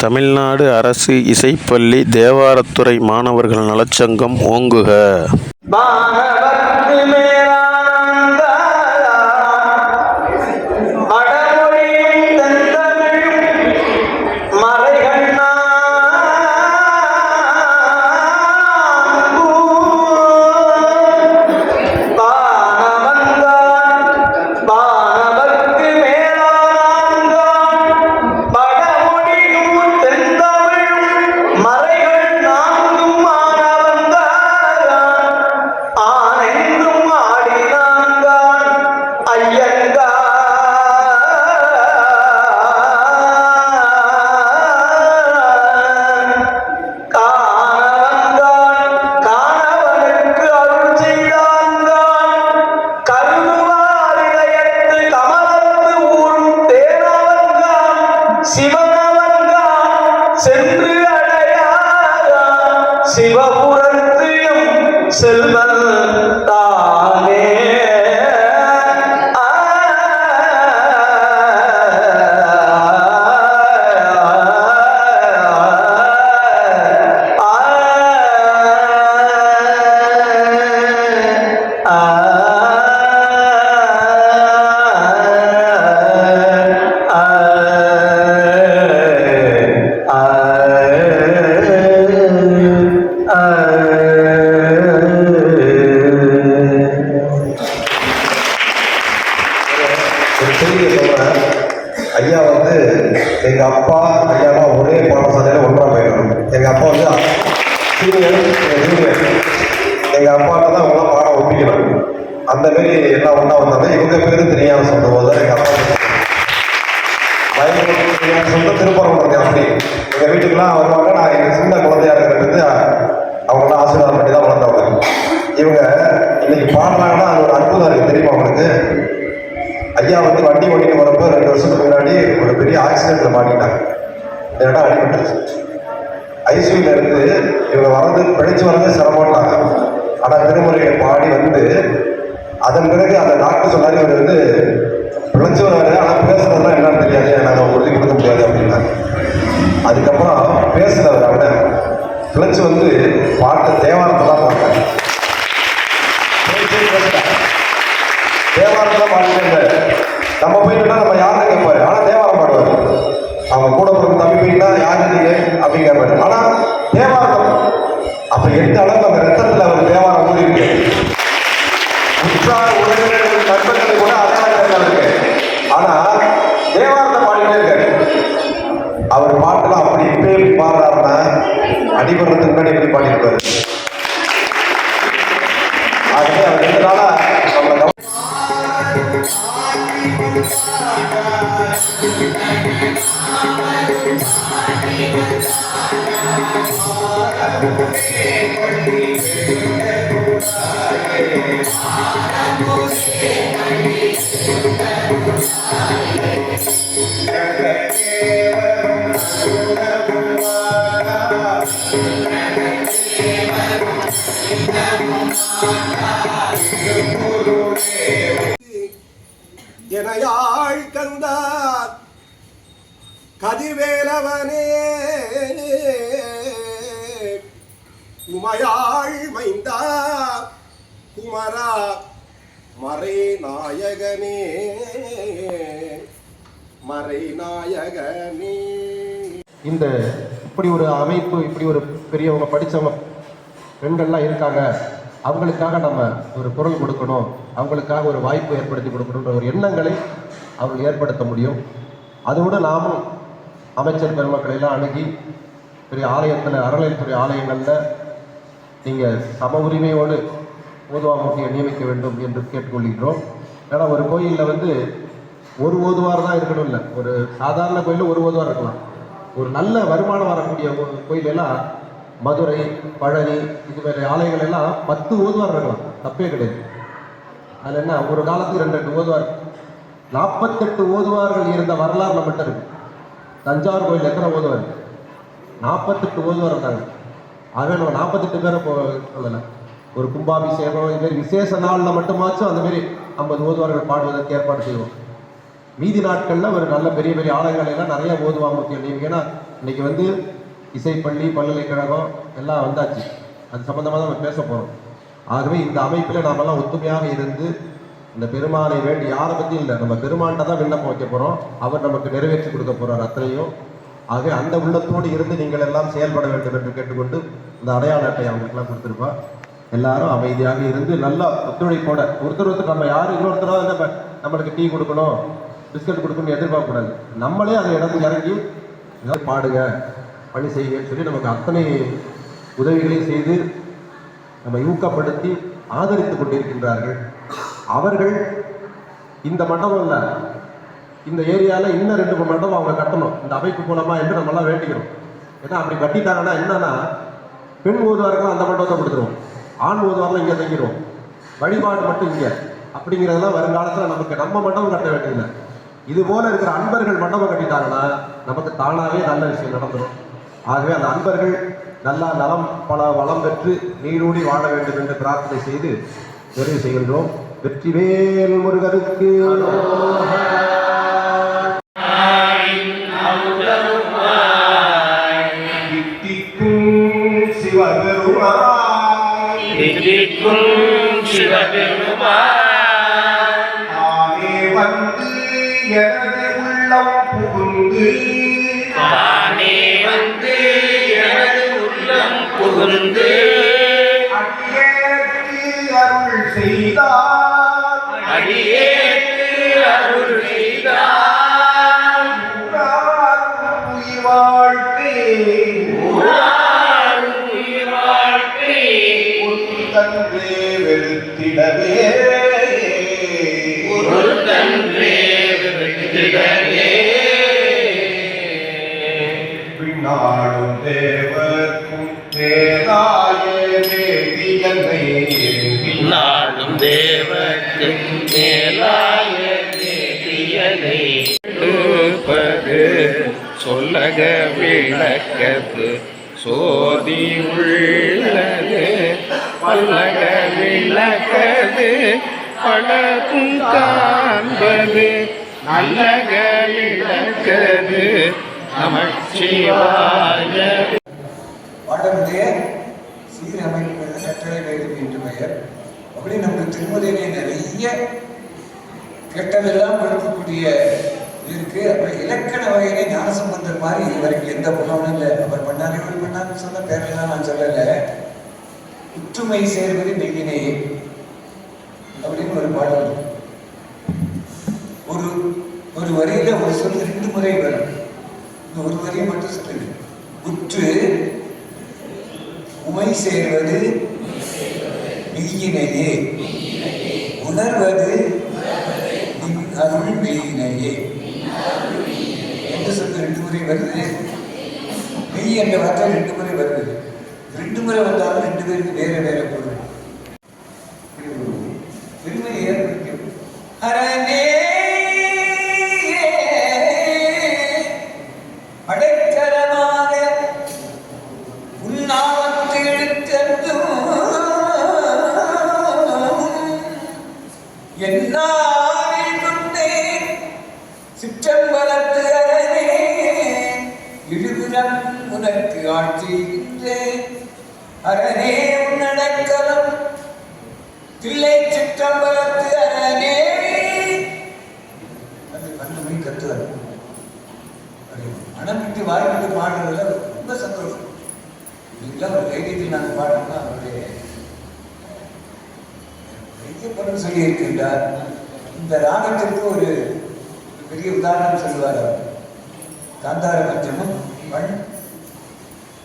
தமிழ்நாடு அரசு இசைப்பள்ளி தேவாரத்துறை மாணவர்கள் நலச்சங்கம் ஓங்குக. தான் அவங்களாம் பாடம் ஒப்பிக்கணும் அந்த மாரி எல்லாம் ஒன்றா வந்தாங்க இவங்க பேரு தெரியாமல் சொன்ன போது எங்கள் அப்பா சொந்த திருப்பரங்குறது அப்படி. எங்கள் வீட்டுக்குலாம் வருவாங்க. நான் எங்கள் சின்ன குழந்தையா இருக்கிறது அவங்களாம் ஆசீர்வாதம் பண்ணி தான் வளர்ந்தவங்க. இவங்க இன்னைக்கு பாடுறாங்கன்னா அது ஒரு அற்புதம் இருக்குது தெரியுமா அவங்களுக்கு ஐயா வந்து வண்டி ஓட்டிட்டு வரப்போ ரெண்டு வருஷத்துக்கு முன்னாடி ஒரு பெரிய ஆக்சிடென்ட்ல மாட்டிட்டாங்க. இந்த இடம் அடிபட்டுருச்சு. ஐசியூல இருந்து இவங்க வரது பிழைச்சு வரதே சிரமம்னாங்க ஆனால் திருமுறையை பாடி வந்து அதன் பிறகு அந்த டாக்டர் சொன்னார் இவர் வந்து பிழைச்சு வராரு ஆனால் பேசுறதுலாம் என்னன்னு தெரியாது நாங்கள் உறுதி கொடுக்க முடியாது அப்படின்னாங்க அதுக்கப்புறம் பேசுறவர் அவனை பிழைச்சு வந்து பாட்டு தேவாரத்தெல்லாம் தான் பாட்டாங்க தேவாரத்தில் பாடிட்டு நம்ம போயிட்டுனா நம்ம யாருன்னு கேட்பாரு ஆனால் தேவாரம் பாடுவார். அவன் கூட பிறந்த தம்பி போயிட்டா யாரு நீங்க? அப்படின்னு கேட்பாரு ஆனால் தேவாரம் அப்ப எந்த அளவுக்கு அந்த அடிபடுறதுக்கு முன்னாடி எப்படி பாடியிருப்பாரு? ஆகவே அவர் ரெண்டு நாளா நம்மளை கவ- கதிர்வேலவனே உமையாள் மைந்தா. குமரா மறை நாயகனே மறை நாயகனே இந்த இப்படி ஒரு அமைப்பு இப்படி ஒரு பெரியவங்க படித்தவங்க பெண்கள்லாம் இருக்காங்க. அவங்களுக்காக நம்ம ஒரு குரல் கொடுக்கணும். அவங்களுக்காக ஒரு வாய்ப்பு ஏற்படுத்தி கொடுக்கணுன்ற ஒரு எண்ணங்களை அவர்கள் ஏற்படுத்த முடியும். அதோடு நாமும் அமைச்சர் பெருமக்களை எல்லாம் அணுகி பெரிய ஆலயத்தில் அறநிலையத்துறை ஆலயங்களில் நீங்கள் சம உரிமையோடு ஓதுவாமூர்த்தியை நியமிக்க வேண்டும் என்று கேட்டுக்கொள்கிறோம் ஏன்னா ஒரு கோயிலில் வந்து ஒரு ஓதுவார் தான் இருக்கணும் இல்லை ஒரு சாதாரண கோயிலில் ஒரு ஓதுவார் இருக்கலாம். ஒரு நல்ல வருமானம் வரக்கூடிய கோயிலெல்லாம் மதுரை பழனி இது மாதிரி ஆலயங்கள் எல்லாம் பத்து ஓதுவார் இருக்கலாம். தப்பே கிடையாது. அதில் என்ன ஒரு காலத்துக்கு ரெண்டு ரெண்டு ஓதுவார். நாற்பத்தெட்டு ஓதுவார்கள் இருந்த வரலாறு நம்மகிட்ட இருக்குது தஞ்சாவூர் கோயில் எத்தனை ஓதுவர் நாற்பத்தெட்டு ஓதுவர் இருந்தாங்க ஆகவே நம்ம நாற்பத்தெட்டு பேரை போ சொல்லலை ஒரு கும்பாபிஷேகம் இது மாதிரி விசேஷ நாளில் மட்டுமாச்சும் அந்த மாதிரி ஐம்பது ஓதுவார்கள் பாடுவதற்கு ஏற்பாடு செய்வோம். மீதி நாட்களில் ஒரு நல்ல பெரிய பெரிய ஆலயங்களெல்லாம் நிறைய ஓதுவாங்க முக்கியம் நீங்கள் ஏன்னா இன்னைக்கு வந்து இசைப்பள்ளி பல்கலைக்கழகம் எல்லாம் வந்தாச்சு. அது சம்மந்தமாக தான் நம்ம பேச போகிறோம் ஆகவே இந்த அமைப்பில் நாமெல்லாம் ஒத்துமையாக இருந்து இந்த பெருமானை வேண்டி யாரை பற்றியும் இல்லை. நம்ம பெருமான்கிட்ட தான் விண்ணப்பம் வைக்க போகிறோம் அவர் நமக்கு நிறைவேற்றி கொடுக்க போகிறார் அத்தனையும். ஆகவே அந்த உள்ளத்தோடு இருந்து நீங்கள் எல்லாம் செயல்பட வேண்டும் என்று கேட்டுக்கொண்டு இந்த அடையாள அட்டை அவங்களுக்குலாம் கொடுத்துருப்பா. எல்லாரும் அமைதியாக இருந்து நல்லா ஒத்துழைப்போட. ஒருத்தர் ஒருத்தர் நம்ம யாரும் இன்னொருத்தராக நம்ம நம்மளுக்கு டீ கொடுக்கணும் பிஸ்கட் கொடுக்கணும்னு எதிர்பார்க்கக்கூடாது. நம்மளே அதை இடத்துக்கு இறங்கி ஏதாவது பாடுங்க பணி செய்யுங்கன்னு சொல்லி நமக்கு அத்தனை உதவிகளையும் செய்து நம்ம ஊக்கப்படுத்தி ஆதரித்து கொண்டிருக்கின்றார்கள். அவர்கள் இந்த மண்டபம் இல்லை. இந்த ஏரியாவில் இன்னும் ரெண்டு மூணு மண்டபம் அவங்க கட்டணும். இந்த அமைப்பு மூலமா என்று எல்லாம் வேண்டிக்கிறோம். ஏன்னா அப்படி கட்டிட்டாங்கன்னா என்னன்னா பெண் ஓதுவார்கள் அந்த மண்டபத்தை கொடுத்துருவோம். ஆண் ஓதுவார்கள் இங்கே தங்கிடுவோம் வழிபாடு மட்டும் இங்கே. அப்படிங்கிறதெல்லாம் வருங்காலத்தில் நமக்கு நம்ம மண்டபம் கட்ட வேண்டியதில்லை. இது போல இருக்கிற அன்பர்கள் மண்டபம் கட்டிட்டாங்கன்னா நமக்கு தானாகவே நல்ல விஷயம் நடந்துடும் ஆகவே அந்த அன்பர்கள் நல்லா நலம் பல வளம் பெற்று நீரூடி வாழ வேண்டும் என்று பிரார்த்தனை செய்து நிறைவு செய்கின்றோம். வெற்றிவேல் சிவபெருமான். தானே வந்து எனது உள்ளம் புகுந்து. தானே வந்து எனது உள்ளம் புகுந்து. அடியேற்கு அருள் செய்தார். தேதாய தேவக்கு மேலாய வேதியனை சொல்லக விளக்கது சோதி உள்ளது. பல்லக விளக்கது பழக்கும் காண்பது. நல்லக விளக்கது நமச்சிவாய பாடலுடைய சீரமைப்பு கட்டளை வேண்டும் என்று பெயர். அப்படி நமக்கு திருமுறையிலே நிறைய கெட்டதெல்லாம் கொடுக்கக்கூடிய இருக்கு. அப்புறம் இலக்கண வகையிலே ஞானசம்பந்தர் மாதிரி இவருக்கு எந்த புலமும் இல்லை. அவர் பண்ணார் இவர் பண்ணார்னு சொன்ன பேரெல்லாம் நான் சொல்லல. ஒற்றுமை சேர்வது மெய்யினே அப்படின்னு ஒரு பாடல். ஒரு ஒரு வரியில ஒரு சொல் ரெண்டு முறை வரும். இந்த ஒரு வரியை மட்டும் சொல்லுங்க. உற்று உமை சேர்வது மெய்யினையே. உணர்வது அருள் மெய்யினையே. எந்த சொல்லு ரெண்டு முறை வருது. மெய் என்ற வார்த்தை ரெண்டு முறை வருது. ரெண்டு முறை வந்தாலும் ரெண்டு பேருக்கு வேற வேற பொருள். இப்படி ஒரு பெருமையை ஏற்படுத்தும் அரணே அடைக்கலமாக உன்னாவத்து சிற்றம்பலத்து அரணே இழுகுரம் உனக்கு ஆட்சிகின்றேன் அரணே உன்னடக்கலம் தில்லை சிற்றம்பலத்து அரணே அது பன்னெண்டு மணி கத்துவார் அது மனம் விட்டு வாய் விட்டு பாடுறதுல ரொம்ப சந்தோஷம் இதுக்கெல்லாம் ஒரு தைரியத்தில் அவருடைய பெரிய பொருள் சொல்லியிருக்கின்றார். இந்த ராகத்திற்கு ஒரு பெரிய உதாரணம் சொல்லுவார் அவர். காந்தார பஞ்சமும் மண்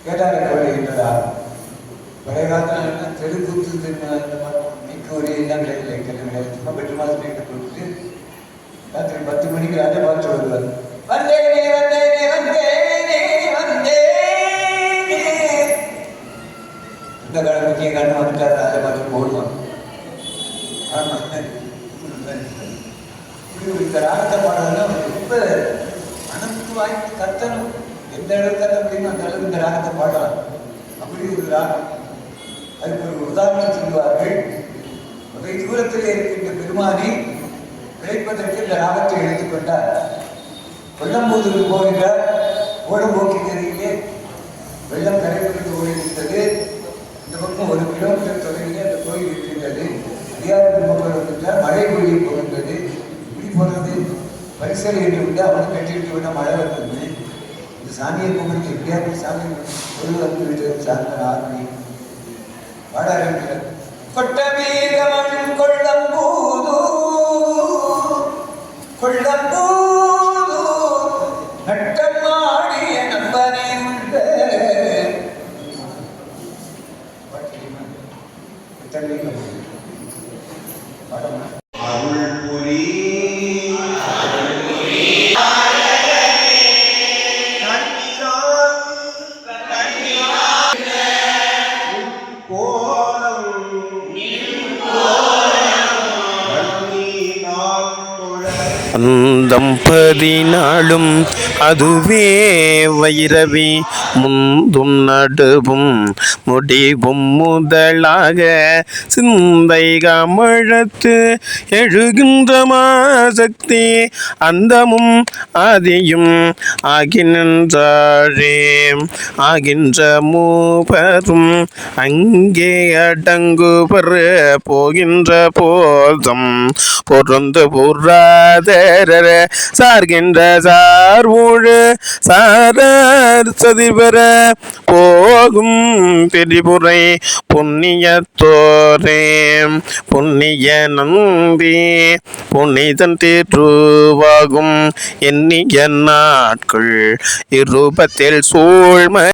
கேட்டார கவலை என்ற பழைய காலத்தில் தெருக்கூத்து மிக்க ஒரு எல்லாம் கிடையாது கிடையாது சும்மா பெற்று மாதம் கேட்டு கொடுத்துட்டு ராத்திரி பத்து மணிக்கு ராஜா பார்த்து வருவார். வந்தேனே வந்தேனே வந்தேன் இந்த காலம் கே காரணம் வந்துட்டார் அதை பார்த்து போடுவான் இந்த ராகத்தை பாடுறதுலாம் ரொம்ப மனத்துக்கு வாய்ப்பு கத்தணும் எந்த இடத்துல கத்த முடியுமோ அந்த அளவுக்கு இந்த ராகத்தை பாடலாம் அப்படி ஒரு ராகம் அதுக்கு ஒரு உதாரணம் சொல்லுவார்கள் மிக தூரத்தில் இருக்கின்ற பெருமானி பிழைப்பதற்கு இந்த ராகத்தை எடுத்துக்கொண்டார் கொல்லம்பூதுக்கு போகின்றார் ஓடும் போக்கினரிலே வெள்ளம் ஒரு கிலோமீட்டர் தொலைவில் அந்த கோயில் இருக்கின்றது. அதிகாரத்தின் மக்கள் மழை பொழிய போகின்றது. இப்படி போகிறது பரிசல் என்று விட்டு அவனை கட்டிவிட்டு விட மழை வந்தது இந்த சாமியை கும்பிட்டு எப்படியாவது சாமி ஒரு வந்து விட்டு சாந்த ஆர்மி பாட ஆரம்பிக்கிறார் கொட்ட வீரமன் கொள்ளம்பூது கொள்ளம்பூ அந்தம் பதினாளும் அதுவே வைரவி. முந்தும் நடுவும் முடிவும் முதலாக சிந்தை கமழத்து எழுகின்ற மாசக்தி அந்தமும் ஆதியும் ஆகின்றாரே ஆகின்ற மூபரும் அங்கே அடங்குபர் போகின்ற போதும் பொருந்து புறாதர சார்கின்ற ஊழு சாரர் சதிபெற போகும் திரிபுரை புண்ணிய தோரே புண்ணிய நந்தி புனிதன் தீர்வாகும் எண்ணிய நாட்கள் இருபத்தில் சூழ்ம